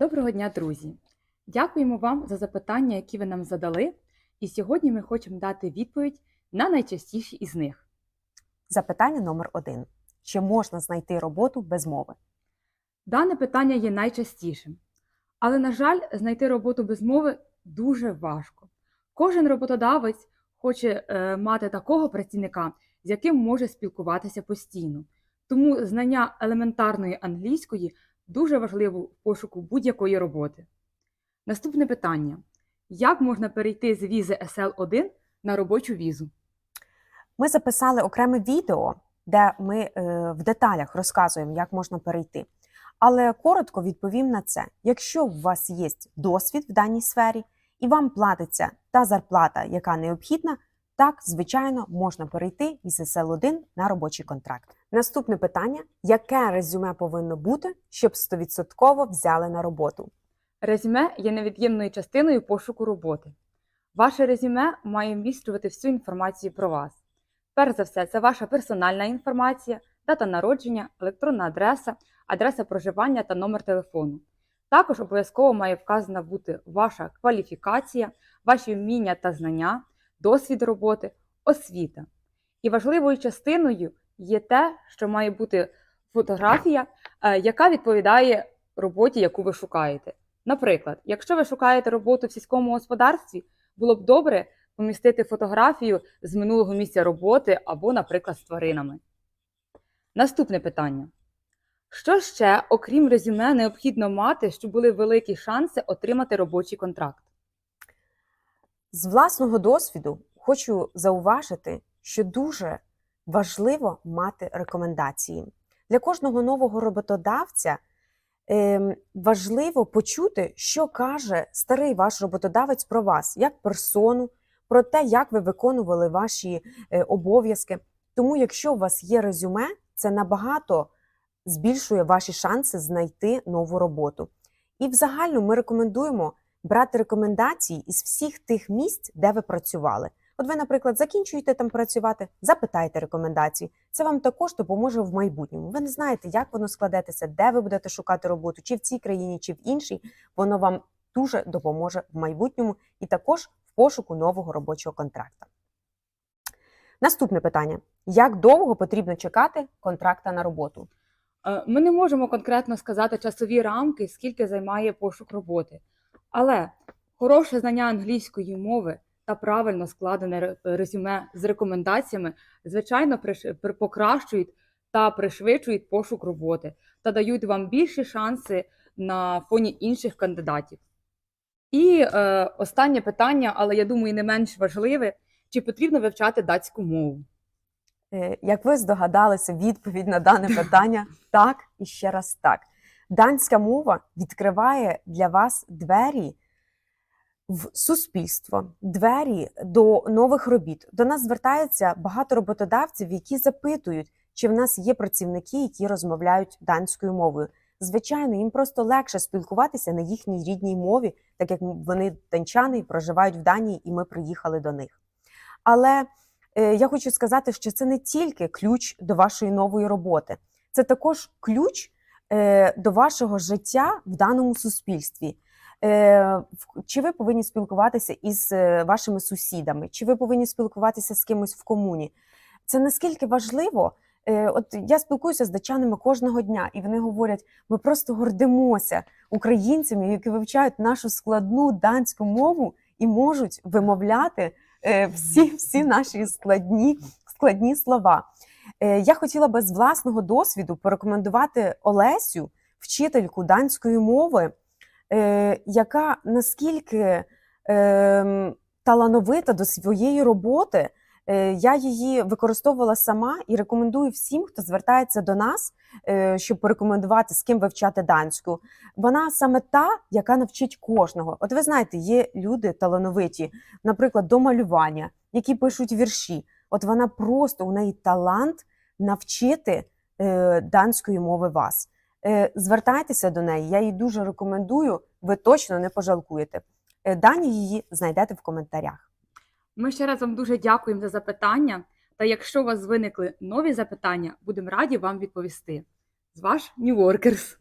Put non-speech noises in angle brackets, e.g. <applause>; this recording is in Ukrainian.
Доброго дня, друзі! Дякуємо вам за запитання, які ви нам задали. І сьогодні ми хочемо дати відповідь на найчастіші із них. Запитання номер один: чи можна знайти роботу без мови? Дане питання є найчастішим. Але, на жаль, знайти роботу без мови дуже важко. Кожен роботодавець хоче е, мати такого працівника, з яким може спілкуватися постійно. Тому знання елементарної англійської дуже важливо в пошуку будь-якої роботи. Наступне питання: як можна перейти з візи SL1 на робочу візу? Ми записали окреме відео, де ми е, в деталях розказуємо, як можна перейти. Але коротко відповім на це: якщо у вас є досвід в даній сфері і вам платиться та зарплата, яка необхідна, так, звичайно, можна перейти із SL1 на робочий контракт. Наступне питання: яке резюме повинно бути, щоб 100% взяли на роботу? Резюме є невід'ємною частиною пошуку роботи. Ваше резюме має вміщувати всю інформацію про вас. Перш за все, це ваша персональна інформація, дата народження, електронна адреса, адреса проживання та номер телефону. Також обов'язково має вказана бути ваша кваліфікація, ваші вміння та знання, досвід роботи, освіта. І важливою частиною є те, що має бути фотографія, е, яка відповідає роботі, яку ви шукаєте. Наприклад, якщо ви шукаєте роботу в сільському господарстві, було б добре помістити фотографію з минулого місця роботи або, наприклад, з тваринами. Наступне питання. Що ще, окрім резюме, необхідно мати, щоб були великі шанси отримати робочий контракт? З власного досвіду хочу зауважити, що дуже важливо мати рекомендації. Для кожного нового роботодавця ем, важливо почути, що каже старий ваш роботодавець про вас, як персону, про те, як ви виконували ваші е, обов'язки. Тому, якщо у вас є резюме, це набагато збільшує ваші шанси знайти нову роботу. І в загальному ми рекомендуємо брати рекомендації із всіх тих місць, де ви працювали. От ви, наприклад, закінчуєте там працювати, запитайте рекомендації. Це вам також допоможе в майбутньому. Ви не знаєте, як воно складеться, де ви будете шукати роботу, чи в цій країні, чи в іншій. Воно вам дуже допоможе в майбутньому і також в пошуку нового робочого контракта. Наступне питання: як довго потрібно чекати контракта на роботу? Е, Ми не можемо конкретно сказати часові рамки, скільки займає пошук роботи. Але хороше знання англійської мови та правильно складене резюме з рекомендаціями, звичайно, покращують та пришвидшують пошук роботи та дають вам більші шанси на фоні інших кандидатів. І е, останнє питання, але я думаю, не менш важливе: чи потрібно вивчати датську мову? Е, Як ви здогадалися, відповідь на дане <laughs> питання так і ще раз так. Данська мова відкриває для вас двері в суспільство, двері до нових робіт. До нас звертається багато роботодавців, які запитують, чи в нас є працівники, які розмовляють данською мовою. Звичайно, їм просто легше спілкуватися на їхній рідній мові, так як вони данчани проживають в Данії, і ми приїхали до них. Але е, я хочу сказати, що це не тільки ключ до вашої нової роботи, це також ключ е, до вашого життя в даному суспільстві. Е, Чи ви повинні спілкуватися із е, вашими сусідами, чи ви повинні спілкуватися з кимось в комуні? Це наскільки важливо. Е, От я спілкуюся з датчанами кожного дня, і вони говорять: ми просто гордимося українцями, які вивчають нашу складну данську мову і можуть вимовляти всі, всі наші складні, складні слова. Я хотіла би з власного досвіду порекомендувати Олесю, вчительку данської мови, яка наскільки е, талановита до своєї роботи. Е, Я її використовувала сама і рекомендую всім, хто звертається до нас, е, щоб порекомендувати, з ким вивчати данську. Вона саме та, яка навчить кожного. От ви знаєте, є люди талановиті, наприклад, до малювання, які пишуть вірші. От вона просто у неї талант навчити е, данської мови вас. Е, звертайтеся до неї, я їй дуже рекомендую. Ви точно не пожалкуєте. Е, Дані її знайдете в коментарях. Ми ще раз вам дуже дякуємо за запитання. Та якщо у вас виникли нові запитання, будемо раді вам відповісти. З ваш Workers!